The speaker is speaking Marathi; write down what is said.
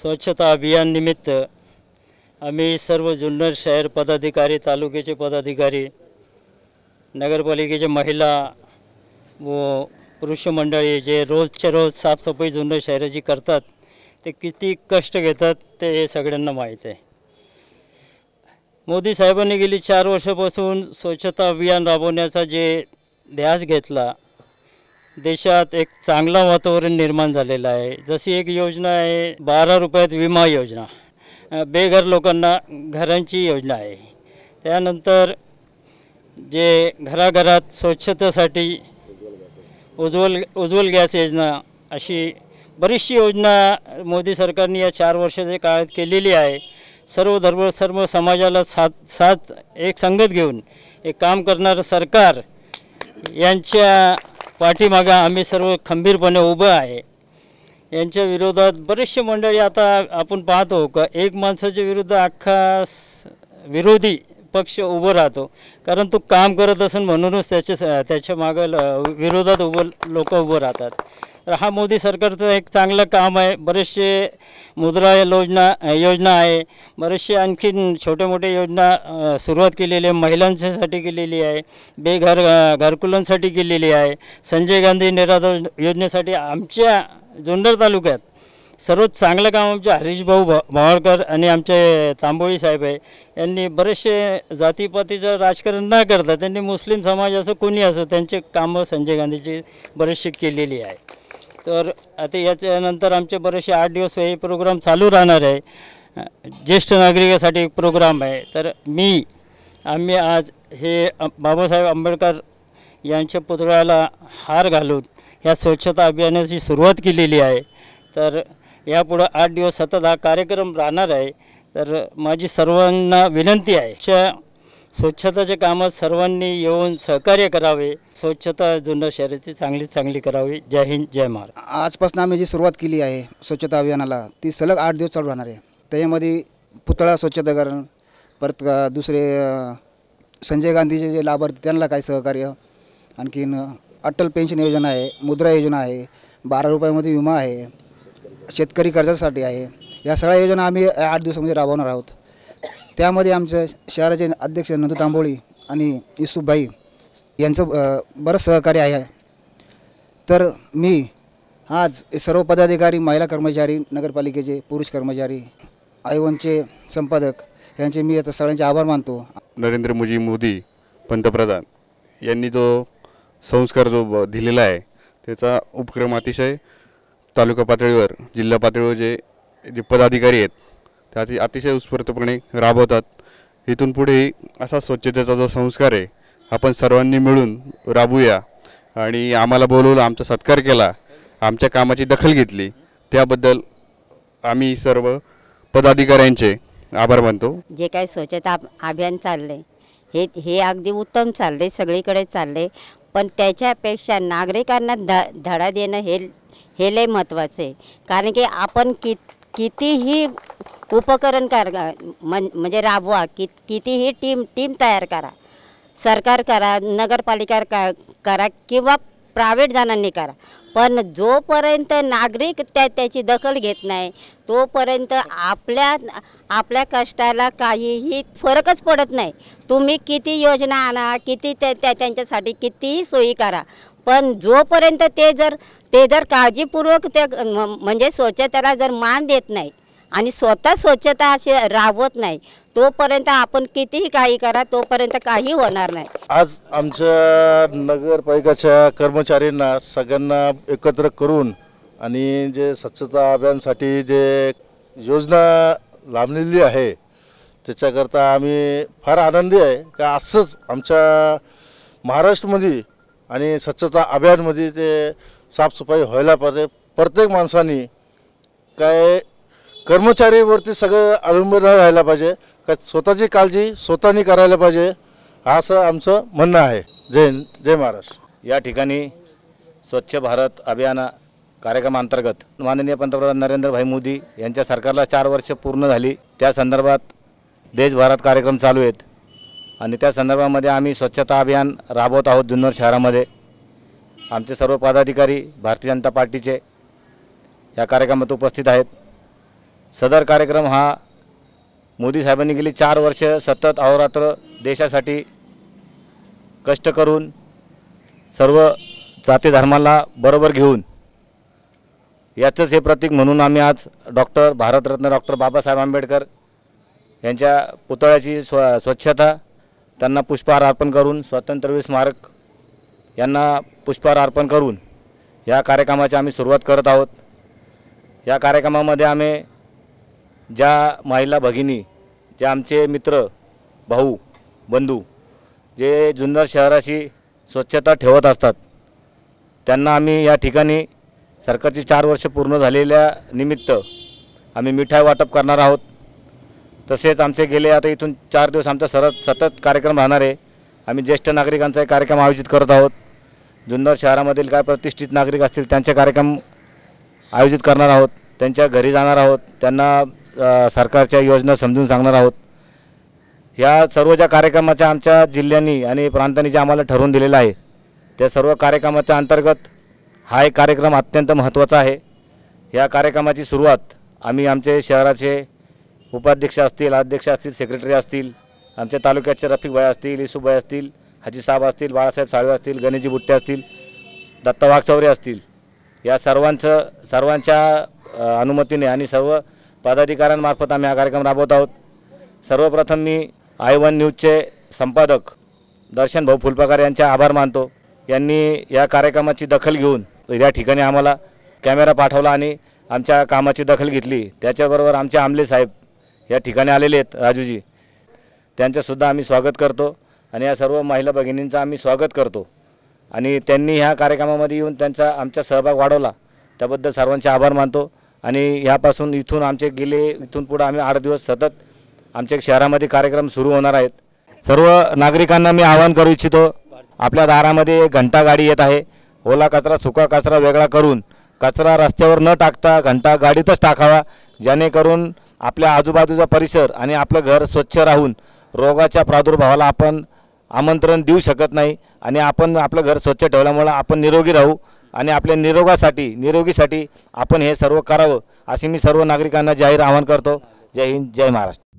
स्वच्छता अभियाननिमित्त आम्ही सर्व जुन्नर शहर पदाधिकारी तालुक्याचे पदाधिकारी नगरपालिकेचे महिला व पुरुष मंडळी जे रोजच्या रोज साफसफाई जुन्नर शहराची करतात ते किती कष्ट घेतात ते हे सगळ्यांना माहीत आहे. मोदी साहेबांनी गेली चार वर्षापासून स्वच्छता अभियान राबवण्याचा जे ध्यास घेतला देशात एक चांगलं वातावरण निर्माण झालेलं आहे. जशी एक योजना आहे बारा रुपयात विमा योजना. बेघर लोकांना घरांची योजना आहे. त्यानंतर जे घराघरात स्वच्छतेसाठी उज्ज्वल उज्ज्वल गॅस योजना अशी बरीचशी योजना मोदी सरकारने या चार वर्षाच्या काळात केलेली आहे. सर्व धर्म सर्व समाजाला साथ साथ एक संगत घेऊन एक काम करणारं सरकार यांच्या पाठीमागं आम्ही सर्व खंबीरपणे उभं आहे. यांच्या विरोधात बरेचसे मंडळी आता आपण पाहतो का एक माणसाच्या विरुद्ध अख्खा विरोधी पक्ष उभं राहतो. कारण तो काम करत असेल म्हणूनच त्याच्या त्याच्या मागं ल- विरोधात उभं लोक उभं राहतात. तर हा मोदी सरकारचं एक चांगलं काम आहे. बरेचसे मुद्रा योजना योजना आहे. बरेचसे आणखीन छोटे मोठ्या योजना सुरुवात केलेली आहे. महिलांच्यासाठी केलेली आहे. बेघर घरकुलांसाठी केलेली आहे. संजय गांधी निराधार योजनेसाठी आमच्या जुन्नर तालुक्यात सर्वात चांगलं काम आमचे हरीशभाऊ भा भावाळकर आणि आमचे तांबोळी साहेब आहे. यांनी बरेचसे जातीपातीचं राजकारण न करता त्यांनी मुस्लिम समाज असं कोणी असो त्यांचे कामं संजय गांधीची बरेचसे केलेली आहे. तर आता याच्यानंतर आमचे बरेचसे आठ दिवस हे प्रोग्राम चालू राहणार आहे. ज्येष्ठ नागरिकासाठी एक प्रोग्राम आहे. तर मी आम्ही आज हे बाबासाहेब आंबेडकर यांच्या पुतळ्याला हार घालून ह्या स्वच्छता अभियानाची सुरुवात केलेली आहे. तर यापुढं आठ दिवस सतत हा कार्यक्रम राहणार आहे. तर माझी सर्वांना विनंती आहे. च्या स्वच्छताच्या कामात सर्वांनी येऊन सहकार्य करावे. स्वच्छता जुन्नर शहराची चांगली चांगली करावी. जय हिंद जय महाराज आजपासून आम्ही जी सुरुवात केली आहे स्वच्छता अभियानाला ती सलग आठ दिवस चालू राहणार आहे. त्याच्यामध्ये पुतळा स्वच्छताकरण परत दुसरे संजय गांधीचे जे लाभार्थी त्यांना काय सहकार्य. आणखीन अटल पेन्शन योजना आहे मुद्रा योजना आहे बारा रुपयामध्ये विमा आहे शेतकरी कर्जासाठी आहे. या सगळ्या योजना आम्ही आठ दिवसामध्ये राबवणार आहोत. त्यामध्ये आमच्या शहराचे अध्यक्ष नंदू तांबोळी आणि युसुफभाई यांचं बरंच सहकार्य आहे. तर मी आज सर्व पदाधिकारी महिला कर्मचारी नगरपालिकेचे पुरुष कर्मचारी आयवनचे संपादक यांचे मी आता सगळ्यांचे आभार मानतो. नरेंद्र मोदी मोदी पंतप्रधान यांनी जो संस्कार जो ब- दिलेला आहे त्याचा उपक्रम अतिशय तालुका पातळीवर जिल्हा पातळीवर जे जे पदाधिकारी आहेत त्या अतिशय उत्स्फूर्तपणे राबवतात. इथून पुढे असा स्वच्छतेचा जो संस्कार आहे आपण सर्वांनी मिळून राबूया. आणि आम्हाला बोलवलं आमचा सत्कार केला आमच्या कामाची दखल घेतली त्याबद्दल आम्ही सर्व पदाधिकाऱ्यांचे आभार मानतो. जे काही स्वच्छता अभियान चालले हे हे अगदी उत्तम चालले सगळीकडे चालले पण त्याच्यापेक्षा नागरिकांना ध धडा देणं हे हे लय महत्त्वाचं आहे. कारण की आपण कि कितीही उपकरण कर म्हणजे राबवा. कि कितीही टीम टीम तयार करा. सरकार करा नगरपालिका का करा किंवा प्रायव्हेट जणांनी करा. पण जोपर्यंत नागरिक त्या त्याची दखल घेत नाही तोपर्यंत आपल्या आपल्या कष्टाला काहीही फरकच पडत नाही. तुम्ही किती योजना आणा किती त्या त्या त्यांच्यासाठी कितीही सोयी करा. पण जोपर्यंत ते जर ते जर काळजीपूर्वक ते म्हणजे स्वच्छतेला जर मान देत नाही आणि स्वतः स्वच्छता अशी राबवत नाही. तोपर्यंत आपण कितीही काही करा तोपर्यंत काही होणार नाही. आज आमच्या नगरपालिकाच्या कर्मचाऱ्यांना सगळ्यांना एकत्र करून आणि जे स्वच्छता अभियानसाठी जे योजना लांबलेली आहे त्याच्याकरता आम्ही फार आनंदी आहे का असंच आमच्या महाराष्ट्रमध्ये आणि स्वच्छता अभियानमध्ये ते साफसफाई व्हायला पाहिजे. प्रत्येक माणसाने काय कर्मचारीवरती सगळं अवलंबून राहायला पाहिजे. का स्वतःची काळजी स्वतःनी करायला पाहिजे असं आमचं म्हणणं आहे. जय जय महाराष्ट्र. या ठिकाणी स्वच्छ भारत अभियाना कार्यक्रमांतर्गत माननीय पंतप्रधान नरेंद्रभाई मोदी यांच्या सरकारला चार वर्ष पूर्ण झाली. त्या संदर्भात देशभरात कार्यक्रम चालू आहेत. आणि त्या संदर्भामध्ये आम्ही स्वच्छता अभियान राबवत आहोत जुन्नर शहरामध्ये. आमचे सर्व पदाधिकारी भारतीय जनता पार्टीचे या कार्यक्रमात उपस्थित आहेत. सदर कार्यक्रम हा मोदी साहेबांनी गेली चार वर्ष सतत अहोरात्र देशासाठी कष्ट करून सर्व जाती धर्माला बरोबर घेऊन याचंच हे प्रतीक म्हणून आम्ही आज डॉक्टर भारतरत्न डॉक्टर बाबासाहेब आंबेडकर यांच्या पुतळ्याची स्व स्वच्छता त्यांना पुष्पहार अर्पण करून स्वातंत्र्यवीर स्मारक यांना पुष्पहार अर्पण करून या कार्यक्रमाची आम्ही सुरुवात करत आहोत. या कार्यक्रमामध्ये आम्ही ज्या महिला भगिनी जे आमचे मित्र भाऊ बंधू जे जुन्नर शहराशी स्वच्छता ठेवत असतात त्यांना आम्ही या ठिकाणी सरकारची चार वर्ष पूर्ण झालेल्या निमित्त आम्ही मिठाई वाटप करणार आहोत. तसेच आमचे गेले आता इथून चार दिवस आमचा सरत सतत कार्यक्रम राहणार आहे. आम्ही ज्येष्ठ नागरिकांचा एक कार्यक्रम आयोजित करत आहोत. जुन्नर शहरामधील काय प्रतिष्ठित नागरिक असतील त्यांचे कार्यक्रम आयोजित करणार आहोत. त्यांच्या घरी जाणार आहोत. त्यांना सरकारच्या योजना समजून सांगणार आहोत. ह्या सर्व ज्या कार्यक्रमाच्या आमच्या जिल्ह्यांनी आणि प्रांतांनी जे आम्हाला ठरवून दिलेलं आहे त्या सर्व कार्यक्रमाच्या अंतर्गत हा एक कार्यक्रम अत्यंत महत्त्वाचा आहे. या कार्यक्रमाची सुरुवात आम्ही आमचे शहराचे उपाध्यक्ष असतील अध्यक्ष असतील सेक्रेटरी असतील आमच्या तालुक्याचे रफिकभाई असतील इसुभाई असतील हाजी साहेब असतील बाळासाहेब साळवे असतील गणेशजी बुट्टे असतील दत्ता वाघचौरे असतील. या सर्वांचं सर्वांच्या अनुमतीने आणि सर्व पदाधिकाऱ्यांमार्फत आम्ही हा कार्यक्रम राबवत आहोत. सर्वप्रथम मी आय वन न्यूजचे संपादक दर्शन भाऊ फुलपाकार यांचे आभार मानतो. यांनी या कार्यक्रमाची दखल घेऊन या ठिकाणी आम्हाला कॅमेरा पाठवला आणि आमच्या कामाची दखल घेतली. त्याच्याबरोबर आमचे आमले साहेब या ठिकाणी आलेले आहेत राजूजी. त्यांचंसुद्धा आम्ही स्वागत करतो आणि या सर्व महिला भगिनींचं आम्ही स्वागत करतो. आणि त्यांनी ह्या कार्यक्रमामध्ये येऊन त्यांचा आमचा सहभाग वाढवला. त्याबद्दल सर्वांचे आभार मानतो. आणि ह्यापासून इथून आमचे गेले इथून पुढं आम्ही आठ दिवस सतत आमच्या शहरामध्ये कार्यक्रम सुरू होणार आहेत. सर्व नागरिकांना मी आवाहन करू इच्छितो आपल्या दारामध्ये एक घंटा गाडी येत आहे. ओला कचरा सुका कचरा वेगळा करून कचरा रस्त्यावर न टाकता घंटा गाडीतच टाकावा जेणेकरून आपल्या आजूबाजूचा परिसर आणि आपलं घर स्वच्छ राहून रोगाच्या प्रादुर्भावाला आपण आमंत्रण देऊ शकत नाही आणि आपण आपलं घर स्वच्छ ठेवल्यामुळं आपण निरोगी राहू. आणि आपल्या निरोगासाठी निरोगीसाठी आपण हे सर्व करावं असे मी सर्व नागरिकांना जाहीर आवाहन करतो. जय हिंद जय महाराष्ट्र.